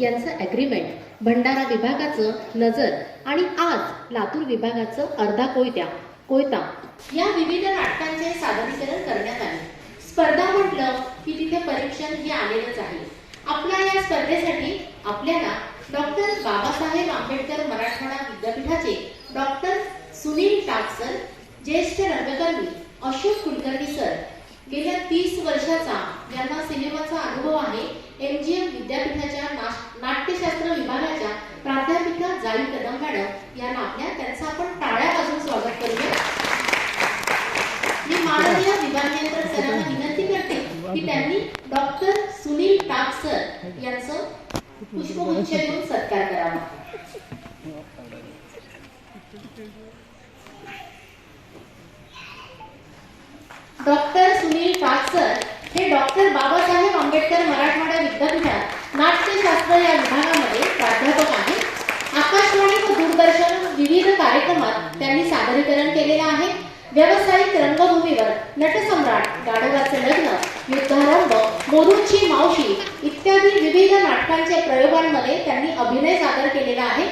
यांचं ॲग्रीमेंट भंडारा विभागाचं नजर आणि आज लातूर विभागाचं अर्धा कोयत्या कोयता. या विविध नाटकांचे सादरीकरण करण्यात आले. स्पर्धा म्हटलं की तिथे परीक्षण हे आलेलंच आहे. आपल्या या स्पर्धेसाठी आपल्याला डॉक्टर बाबासाहेब आंबेडकर मराठवाडा विद्यापीठाचे डॉक्टर सुनील टाकसर ज्येष्ठ रंगकर्मी अशोक कुलकर्णी सर गेल्या तीस वर्षाचा यांना सिनेमाचा अनुभव आहे एम जी एम विद्यापीठाच्या नाट्यशास्त्र विभागाच्या प्राध्यापिका जाई कदम मॅडम यांना आपल्या त्यांचं आपण टाळ्या वाजवून स्वागत करूया. मी माननीय विभाग नियंत्रक सरांना विनंती करते की त्यांनी डॉक्टर सुनील टाक सर यांचं पुष्पगुच्छ देऊन सत्कार करावा. डॉक्टर सुनील टाकसर हे डॉक्टर बाबासाहेब आंबेडकर मराठवाडा विद्यापीठात नाट्यशास्त्र या विभागामध्ये प्राध्यापक आहेत. आकाशवाणी व दूरदर्शन विविध कार्यक्रमात त्यांनी सादरीकरण केलेलं आहे. व्यावसायिक रंगभूमीवर नटसम्राट गाढवाचे लग्न युद्धारंभ मोरूची मावशी इत्यादी विविध नाटकांच्या प्रयोगांमध्ये त्यांनी अभिनय सादर केलेला आहे.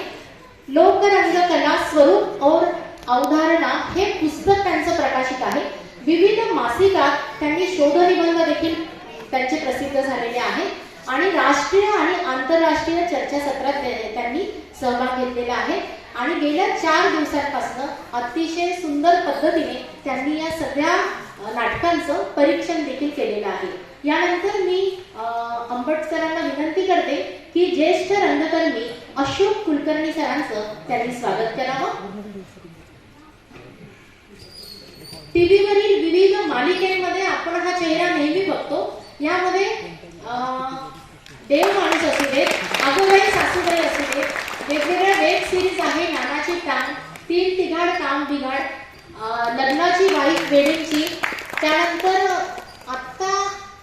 लोकरंगकला स्वरूप और अवधारणा हे पुस्तक त्यांचं प्रकाशित आहे. विविध मासिकात त्यांनी शोधनिबंध देखील त्यांचे प्रसिद्ध झालेले आहेत. आणि राष्ट्रीय आणि आंतरराष्ट्रीय चर्चासत्रात त्यांनी सहभाग घेतलेला आहे. आणि गेल्या चार दिवसांपासून अतिशय सुंदर पद्धतीने त्यांनी या सगळ्या नाटकांचं परीक्षण देखील केलेलं आहे. यानंतर मी अ, अंबट सरांना विनंती करते की ज्येष्ठ रंगकर्मी अशोक कुलकर्णी सरांचं त्यांनी स्वागत करावं. टीव्हीवरील विविध मालिकेमध्ये आपण हा चेहरा नेहमी बघतो. यामध्ये देव माणूस असू देत आगोबाई सासूबाई असू देत वेगवेगळ्या वेब सिरीज आहे नानाची टांग तीन तिघाड काम बिघाड लग्नाची वाईफ वेडिंगची त्यानंतर आत्ता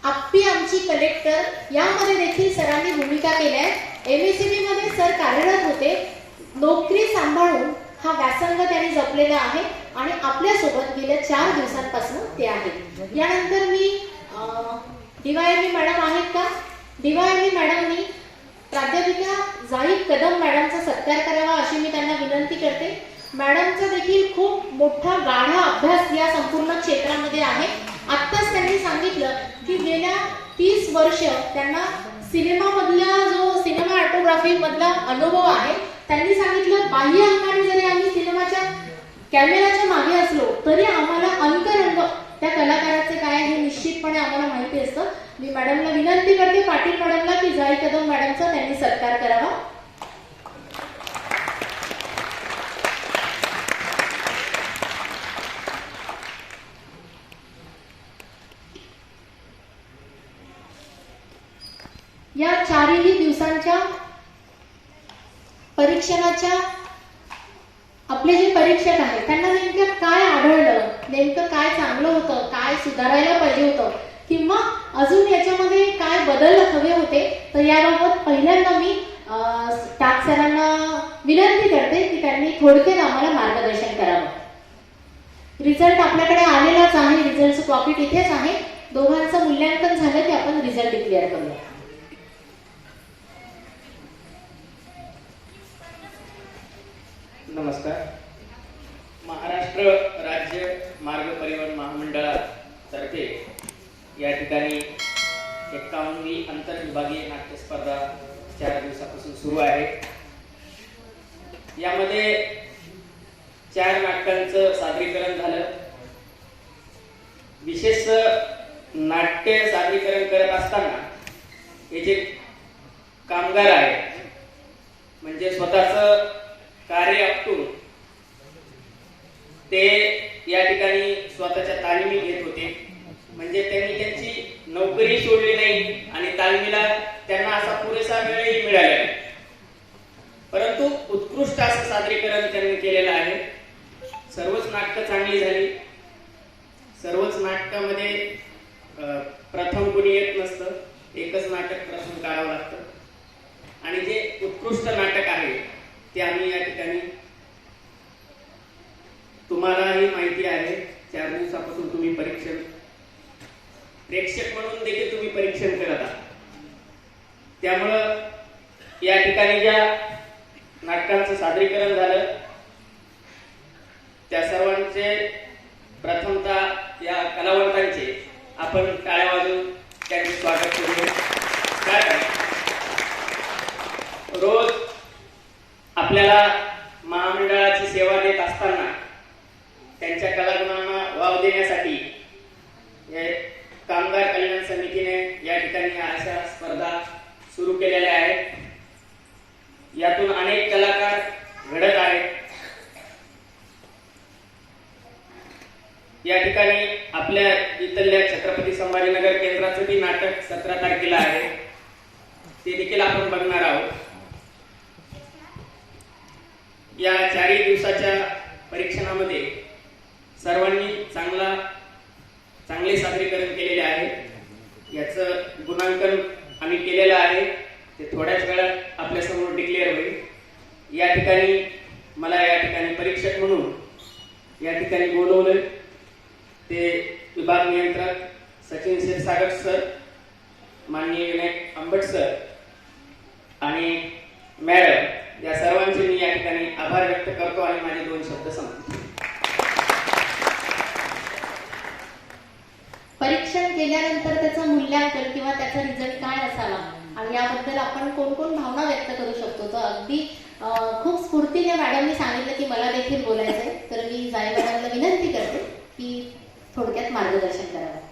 आप्पी आमची कलेक्टर यामध्ये देखील सरांनी भूमिका केल्या. आहेत एम एस बीमध्ये सर कार्यरत होते. नोकरी सांभाळून हा व्यासंग त्यांनी जपलेला आहे आणि आपल्यासोबत गेल्या चार दिवसांपासून ते आहेत यानंतर मी डीवायएमई मॅडम आहेत का? डीवायएमई मॅडमनी प्राध्यापिका जाहीद कदम मॅडमचा सत्कार करावा अशी मी त्यांना विनंती करते. मॅडमचा देखील खूप मोठा गाढा अभ्यास या संपूर्ण क्षेत्रामध्ये आहे. आत्ताच त्यांनी सांगितलं की गेल्या तीस वर्ष त्यांना सिनेमामधला जो सिनेमा ऑटोग्राफीमधला अनुभव आहे त्यांनी सांगितलं बाह्य अंगाने कॅमेराच्या मागे असलो तरी आम्हाला अंतरंग त्या कलाकाराचे काय हे निश्चितपणे आम्हाला माहिती असतं. मी मॅडमला विनंती करते पाटील मॅडमला की जाई कदम मॅडमचा त्यांनी सत्कार करावा. या चारही दिवसांच्या परीक्षणाच्या आपले जे परीक्षक आहेत त्यांना नेमकं काय आढळलं? नेमकं काय चांगलं होतं? काय सुधारायला पाहिजे होतं? किंवा अजून याच्यामध्ये काय बदल हवे होते? तर याबाबत पहिल्यांदा मी टाक सरांना विनंती करते की त्यांनी थोडक्यात आम्हाला मार्गदर्शन करावं. रिझल्ट आपल्याकडे आलेलाच आहे. रिझल्टचं प्रॉफिट इथेच आहे. दोघांचं मूल्यांकन झालं की आपण रिझल्ट डिक्लेअर करूया. नमस्कार. महाराष्ट्र राज्य मार्ग परिवहन महामंडळातर्फे या ठिकाणी एक्कावन्नवी आंतरविभागीय नाट्य स्पर्धा चार दिवसापासून सुरू आहे. यामध्ये चार नाटकांचं सादरीकरण झालं. विशेष नाट्य सादरीकरण करत असताना हे जे कामगार आहेत म्हणजे स्वतःचं कार्य आपटून ते या ठिकाणी स्वतःच्या तालमी घेत होते. म्हणजे त्यांनी त्यांची नोकरी सोडली नाही आणि तालमीला त्यांना असा पुरेसा वेळही मिळाला नाही. परंतु उत्कृष्ट असं सादरीकरण त्यांनी केलेलं आहे. सर्वच नाटकं चांगली झाली. सर्वच नाटकामध्ये प्रथम कोणी येत नसतं. एकच नाटक प्रथम काढावं लागतं. आणि जे उत्कृष्ट नाटक आहे ते आम्ही या ठिकाणी तुम्हालाही माहिती आहे. चार दिवसापासून तुम्ही परीक्षण प्रेक्षक म्हणून देखील तुम्ही परीक्षण करत आहात. त्यामुळं या ठिकाणी ज्या नाटकांचं सादरीकरण झालं त्या सर्वांचे प्रथमतः या कलावंतांचे आपण टाळ्या वाजून त्यांचे स्वागत करूया. कारण रोज आपल्याला महामंडळाची सेवा देत असताना त्यांच्या कलागुणांना वाव देण्यासाठी हे कामगार कल्याण समितीने या ठिकाणी अशा स्पर्धा सुरू केलेल्या आहेत. यातून अनेक कलाकार घडत आहेत. या ठिकाणी आपल्या इथल्या छत्रपती संभाजीनगर केंद्राचं बी नाटक सतरा तारखेला आहे. ते देखील आपण बघणार आहोत. या चारही दिवसाच्या परीक्षणामध्ये सर्वांनी चांगला चांगले सादरीकरण केलेले आहे. याचं गुणांकन आम्ही केलेलं आहे. ते थोड्याच वेळात आपल्यासमोर डिक्लेअर होईल. या ठिकाणी मला या ठिकाणी परीक्षक म्हणून या ठिकाणी बोलवलं. ते विभाग नियंत्रक सचिन क्षीरसागर सर माननीय विनायक आंबट सर आणि मॅडम या सर्वांचे मी या ठिकाणी आभार व्यक्त करतो आणि माझे दोन शब्द सांगतो परीक्षण केल्यानंतर त्याचं मूल्यांकन किंवा त्याचा रिझल्ट काय असावा? आणि याबद्दल आपण कोण कोण भावना व्यक्त करू शकतो? तर अगदी खूप स्फूर्तीने मॅडमनी सांगितलं की मला देखील बोलायचंय. तर मी जायला मॅडमला विनंती करते की थोडक्यात मार्गदर्शन करावं.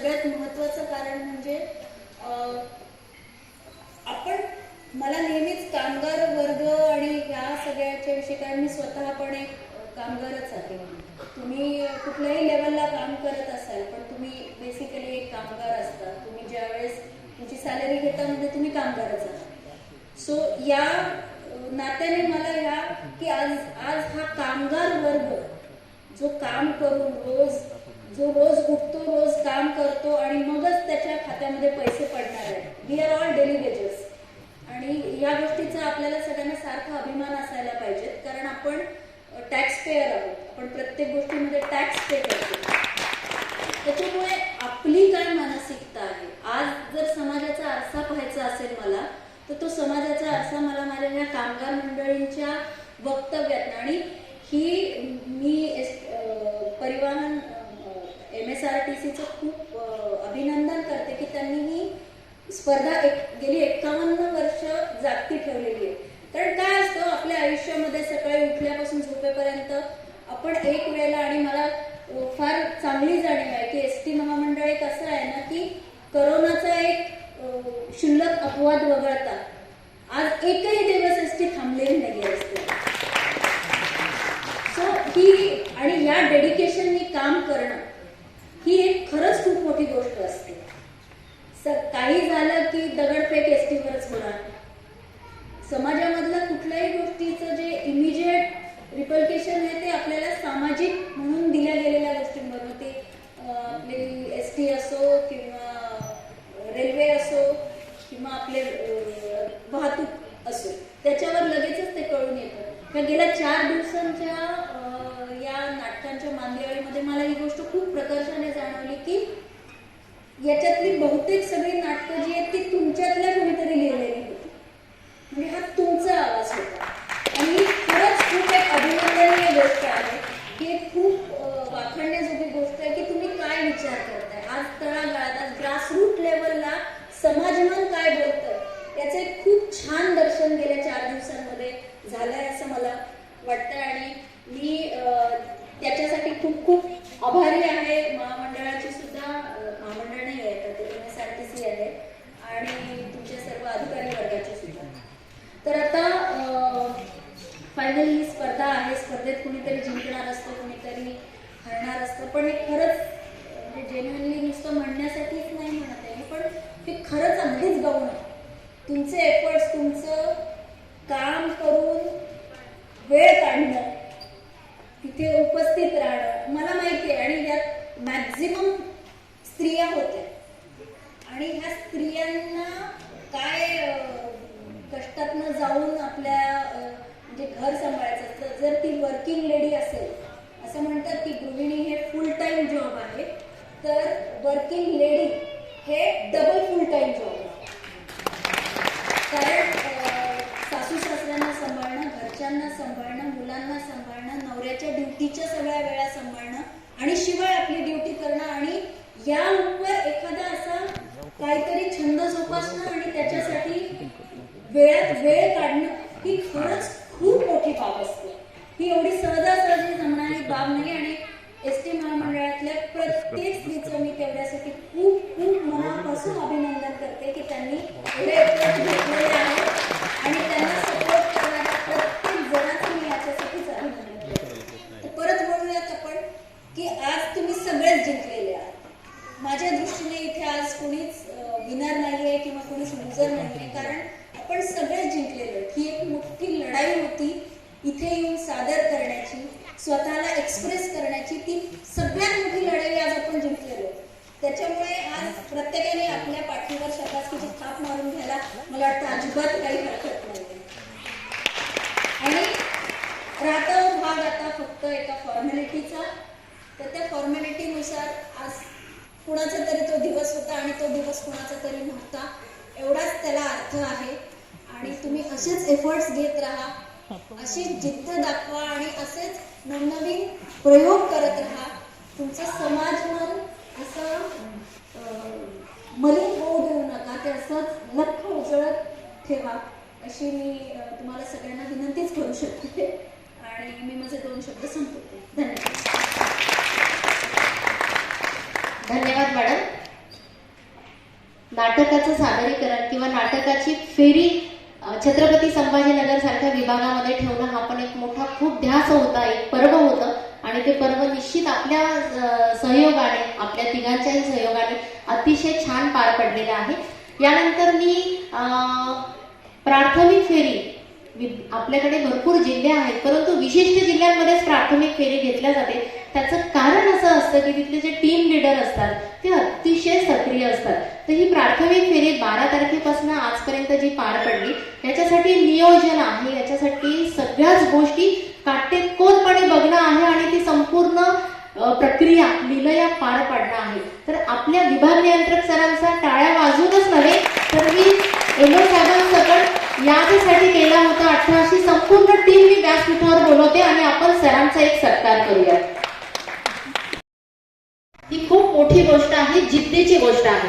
सगळ्यात महत्त्वाचं कारण म्हणजे आपण मला नेहमीच कामगार वर्ग आणि ह्या सगळ्याच्या विषयी कारण मी स्वतः पण एक कामगारच आहे. तुम्ही कुठल्याही लेवलला काम करत असाल पण तुम्ही बेसिकली एक कामगार असता. तुम्ही ज्यावेळेस तुमची सॅलरी घेता म्हणजे तुम्ही कामगारच आहात. सो या नात्याने मला ह्या की आज आज हा कामगार वर्ग जो काम करून रोज जो रोज उठतो रोज काम करतो आणि मगच त्याच्या खात्यामध्ये पैसे पडणार आहेत. We are all daily wages आणि या गोष्टीचा आपल्याला सगळ्यांना सारखा अभिमान असायला पाहिजेत कारण आपण टॅक्स पेअर आहोत. आपण प्रत्येक गोष्टीमध्ये टॅक्स पे करतो त्याच्यामुळे आपली काय मानसिकता आहे? आज जर समाजाचा आरसा पाहायचा असेल मला तर तो समाजाचा आरसा मला माझ्या ह्या कामगार मंडळींच्या वक्तव्यात आणि ही मी एस- अं, परिवहन एम एस खूप अभिनंदन करते की त्यांनी ही स्पर्धा एक गेली एक्कावन्न वर्ष जागती ठेवलेली आहे. कारण काय असतं आपल्या आयुष्यामध्ये सकाळी उठल्यापासून झोपेपर्यंत आपण एक वेळेला आणि मला फार चांगली जाणीव आहे की एस टी महामंडळ एक असं आहे ना की करोनाचा एक शुल्लक क्षुल्लक अपवाद वगळता आज एकही दिवस एस टी थांबलेली नाही असते सो ही आणि या डेडिकेशननी काम करणं ही एक खरंच खूप मोठी गोष्ट असते. काही झालं की दगडफेक एस टीवरच होणार. समाजामधल्या कुठल्याही गोष्टीचं जे इमिजिएट रिपल्केशन आहे ते आपल्याला सामाजिक म्हणून दिल्या गेलेल्या गोष्टींवरून ते आपली एस टी असो किंवा रेल्वे असो किंवा आपले वाहतूक असो त्याच्यावर लगेचच ते कळून येतं. का गेल्या चार दिवसांच्या या नाटकांच्या मांदियाळीमध्ये मला ही गोष्ट खूप प्रकर्षाने जाणवली की याच्यातली बहुतेक सगळी नाटकं जी आहेत ती तुमच्यातल्या कोणीतरी लिहिलेली होती. म्हणजे हा तुमचा आवाज होता. आणि ही खरंच खूप एक अभिनंदनीय गोष्ट आहे. ही एक खूप वाखडण्याजोगी गोष्ट आहे की तुम्ही काय विचार करताय? आज तळागाळात आज ग्रासरूट लेवलला समाजमन काय बोलतंय? याचं एक खूप छान दर्शन गेल्या चार दिवसांमध्ये झालंय असं मला वाटतं आणि मी त्याच्यासाठी खूप खूप आभारी आहे. महामंडळाची सुद्धा महामंडळ नाही आहे तर ते M S R T C आहे. आणि तुमच्या सर्व अधिकारी वर्गाची सुद्धा. तर आता फायनल ही स्पर्धा आहे. स्पर्धेत कुणीतरी जिंकणार असतं कुणीतरी हरणार असतं. पण हे खरंच म्हणजे जेन्युअनली नुसतं म्हणण्यासाठीच नाही म्हणत आहे. मी, पण हे खरंच अगदीच गौण आहे. तुमचे एफर्ट्स तुमचं काम करून वेळ काढणं तिथे उपस्थित राहणं मला माहिती आहे. आणि यात मॅक्झिमम स्त्रिया होत्या. आणि ह्या स्त्रियांना काय कष्टातनं जाऊन आपल्या म्हणजे घर सांभाळायचं असतं. जर ती वर्किंग लेडी असेल असं म्हणतात की गृहिणी हे फुल टाइम जॉब आहे तर वर्किंग लेडी हे डबल फुल टाइम जॉब आहे. कारण सासू सासऱ्यांना सांभाळणं घरच्यांना सांभाळणं मुलांना सांभाळणं व्यक्तीच्या सगळ्या वेळा सांभाळणं आणि शिवाय आपली ड्युटी करणं आणि या लूपवर एखादा असा काहीतरी छंद जोपासणं आणि त्याच्यासाठी वेळात वेळ काढणं ही खरंच खूप मोठी बाब असते ही एवढी सहजासहजी जमणारी बाब नाही आणि एस टी महामंडळातल्या प्रत्येक स्त्रीचं मी तेवढ्यासाठी खूप खूप मनापासून अभिनंदन करते की त्यांनी एवढे effort घेतलेले आहे आणि त्यांना सपोर्ट करणाऱ्या प्रत्येक जणांचं मी याच्यासाठीच अभिनंदन करते तर परत बोलूयात आपण की आज तुम्ही सगळेच जिंकलेले आहात माझ्या दृष्टीने इथे आज कोणीच विनर नाहीये किंवा कोणीच लुजर नाहीये कारण आपण सगळेच जिंकलेलो आहोत. ही एक मोठी लढाई होती इथे येऊन सादर करण्याची स्वतःला एक्सप्रेस करण्याची ती सगळ्यात मोठी लढाई आज आपण जिंकलेलो. त्याच्यामुळे आज प्रत्येकाने आपल्या पाठीवर शतास्तीची थाप मारून घ्यायला मला वाटतं अजिबात काही हरकत नाही आणि राहता भाग आता फक्त एका फॉर्मॅलिटीचा तर त्या फॉर्मॅलिटीनुसार आज कुणाचा तरी तो दिवस होता आणि तो दिवस कुणाचा तरी नव्हता. एवढाच त्याला अर्थ आहे. आणि तुम्ही असेच एफर्ट्स घेत राहा. अशी जिद्द दाखवा आणि असेच नवनवीन प्रयोग करत राहा. तुमचं समाज मन असं मलिन होऊ देऊ नका. ते असंच लख उजळत ठेवा. अशी मी तुम्हाला सगळ्यांना विनंतीच करू शकते. आणि मी माझे दोन शब्द संपवते. धन्यवाद. धन्यवाद मॅडम. नाटकाचं सादरीकरण किंवा नाटकाची फेरी छत्रपती संभाजीनगर सारख्या विभागामध्ये ठेवणं हा पण एक मोठा खूप ध्यास होता एक पर्व होतं. आणि ते पर्व निश्चित आपल्या सहयोगाने आपल्या तिघांच्याही सहयोगाने अतिशय छान पार पडलेलं आहे. यानंतर मी प्राथमिक फेरी आपल्याकडे भरपूर जिल्हे आहेत परंतु विशिष्ट जिल्ह्यांमध्येच प्राथमिक फेरी घेतल्या जाते. त्याचं कारण असं असतं की तिथले जे टीम लिडर असतात ते अतिशय सक्रिय असतात. तर ही प्राथमिक फेरी बारा तारखेपासून आजपर्यंत जी पार पडली याच्यासाठी नियोजन आहे याच्यासाठी सगळ्याच गोष्टी काटेकोरपणे बघणं आहे आणि ती संपूर्ण प्रक्रिया लिलया पार पाडणं आहे. तर आपल्या विभाग नियंत्रक सरांचा टाळ्या वाजूनच नव्हे तर मी एलो साहेबांसकट याच्यासाठी केला होता अठराशे संपूर्ण टीम मी व्यासपीठावर बोलवते आणि आपण सरांचा एक सत्कार करूया ही खूप मोठी गोष्ट आहे जिद्दीची गोष्ट आहे.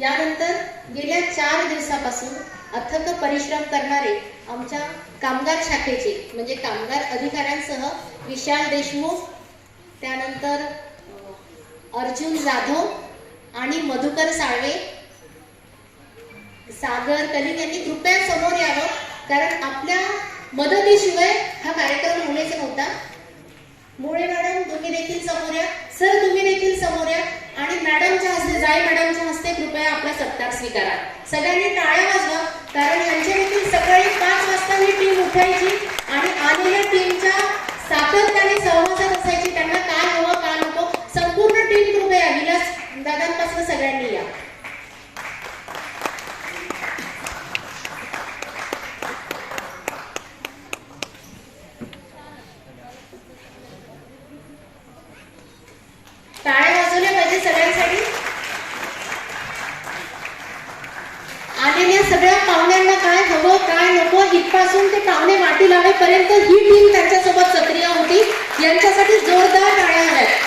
यानंतर गेल्या चार दिवसापासून अथक परिश्रम करणारे आमच्या कामगार शाखेचे म्हणजे कामगार अधिकाऱ्यांसह विशाल देशमुख त्यानंतर अर्जुन जाधव आणि मधुकर साळवे सागर कलिंग यांनी कृपया समोर यावं कारण आपल्या मदतीशिवाय हा कार्यक्रम होण्याचा नव्हता. मुळे मॅडम तुम्ही देखील समोर या. सर तुम्ही देखील समोर या. आणि मॅडमच्या हस्ते जाई मॅडमच्या हस्ते कृपया आपला सत्कार स्वीकारा. सगळ्यांनी टाळ्या वाजवा कारण यांच्या देखील सकाळी पाच वाजता ही टीम उठायची आणि आलेल्या टीमच्या सातत्याने सहवासात असायची. त्यांना काय हवं काय नको संपूर्ण टीम कृपया. विलास दादांपासून सगळ्यांनी या टाळ्या वाजवल्या पाहिजे सगळ्यांसाठी आलेल्या सगळ्या पाहुण्यांना काय हवं काय नको इथपासून ते पाहुणे वाटी लावेपर्यंत ही टीम त्यांच्यासोबत सक्रिय होती यांच्यासाठी जोरदार टाळ्या हव्यात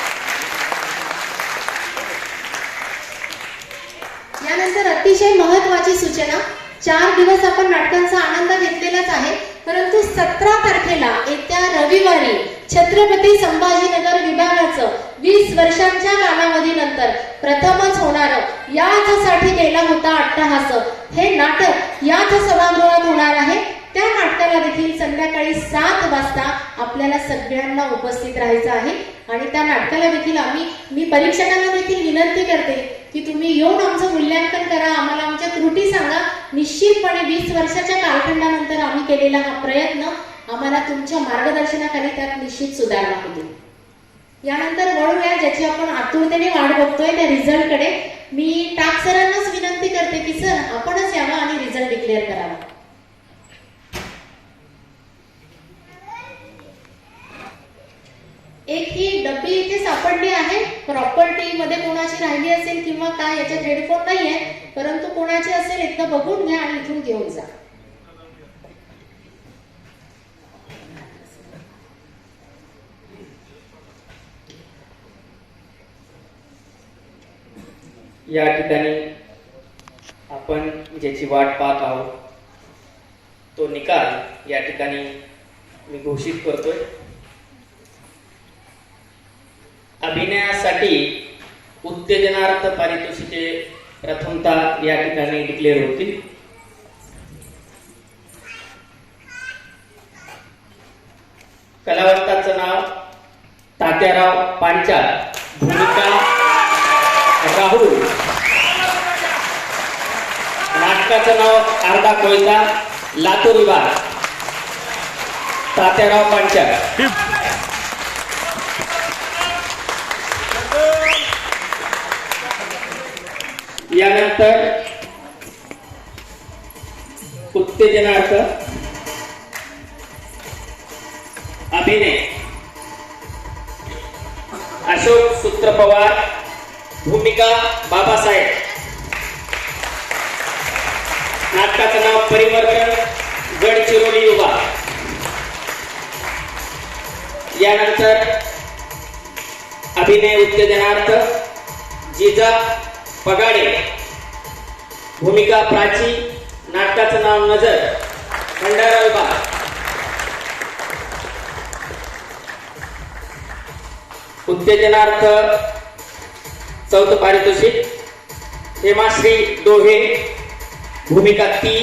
यानंतर अतिशय महत्वाची सूचना चार दिवस आपण नाटकांचा आनंद घेतलेलाच आहे परंतु सतरा तारखेला येत्या रविवारी छत्रपती संभाजीनगर विभागाचं वीस वर्षांच्या कालावधीनंतर प्रथमच होणार याचसाठी गेला होता अट्टहास. हे नाटक याच सभागृहात होणार आहे. त्या नाटकाला देखील संध्याकाळी सात वाजता आपल्याला सगळ्यांना उपस्थित राहायचं आहे. आणि त्या नाटकाला देखील आम्ही मी परीक्षकांना देखील विनंती करते की तुम्ही येऊन आमचं मूल्यांकन करा. आम्हाला आमच्या त्रुटी सांगा. निश्चितपणे वीस वर्षाच्या कालखंडानंतर आम्ही केलेला हा प्रयत्न आम्हाला तुमच्या मार्गदर्शनाखाली त्यात निश्चित सुधारणा होती यानंतर वळूया ज्याची आपण आतुरतेने वाट बघतोय त्या रिझल्टकडे. मी टाक सरांनाच विनंती करते की सर आपणच यावं आणि रिझल्ट डिक्लेअर करावा. एक ही डब्बी इथे सापडली आहे. प्रॉपर्टी मध्ये कोणाची राहिली असेल किंवा काय याच्यात हेडफोन नाहीये. परंतु कोणाची असेल इथं बघून घ्या आणि इथून घेऊन जा. या ठिकाणी आपण ज्याची वाट पाहत आहोत तो निकाल या ठिकाणी मी घोषित करतोय. अभिनयासाठी उत्तेजनार्थ पारितोषिके प्रथमतः या ठिकाणी डिक्लेअर होतील. कलावंताचं नाव तात्याराव पांचाळ भूमिका राहुल नाटकाचं नाव अर्धा कोयता लातूर विभाग तात्याराव पांचाळ. यानंतर उत्तेजनार्थ अभिनय. अशोक सूत्र पवार भूमिका बाबासाहेब नाटकाचं नाव परिवर्तन गडचिरोली युवा यानंतर अभिनय उत्तेजनार्थ जिजा पगाडे. भूमिका प्राची नाटकाचं नाव नजर भंडारा विभाग उत्तेजनार्थ चौथं पारितोषिक हेमाश्री दोहे. भूमिका ती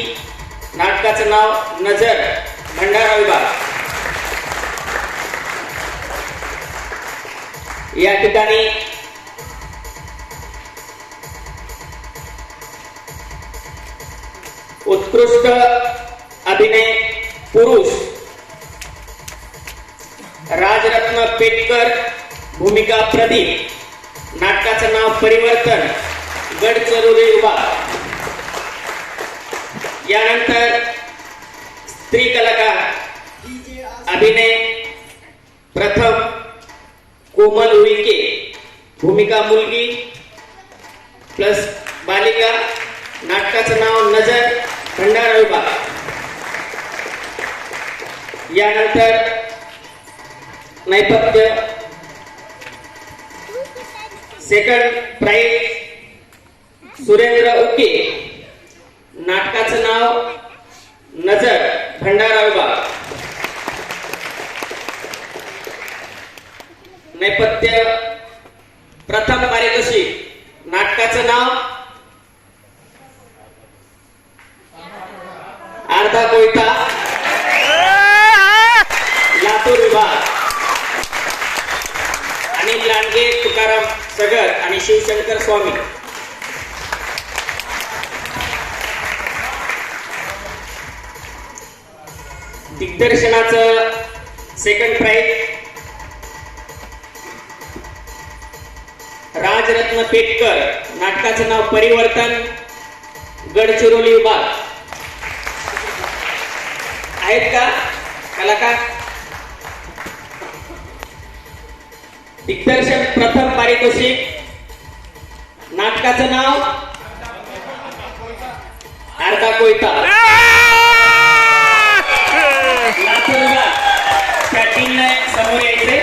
नाटकाचं नाव नजर भंडारा विभाग. या ठिकाणी उत्कृष्ट अभिनय पुरुष राजरत्न पेटकर भूमिका प्रदीप. नाटकाचं नाव परिवर्तन गडचिरोली विभाग. यानंतर स्त्री कलाकार अभिनय प्रथम कोमल उईके भूमिका मुलगी प्लस बालिका नाटकाचं नाव नजर भंडारा विभाग. यानंतर नैपथ्य सेकंड प्राईज सुरेंद्र उके नाटकाचं नाव नजर भंडारा विभाग नेपथ्य प्रथम पारितोषिक नाटकाचं नाव अर्धा कोयता लातूर विभाग. आणि लांडगे तुकाराम सगर आणि शिवशंकर स्वामी. दिग्दर्शनाचं सेकंड प्राईज राजरत्न पेटकर नाटकाचं नाव परिवर्तन गडचिरोली विभाग आहेत का कलाकार? दिग्दर्शन प्रथम पारितोषिक. नाटकाचं नाव? अर्धा कोयता. लातूरला. त्या टीमने समोर यायचे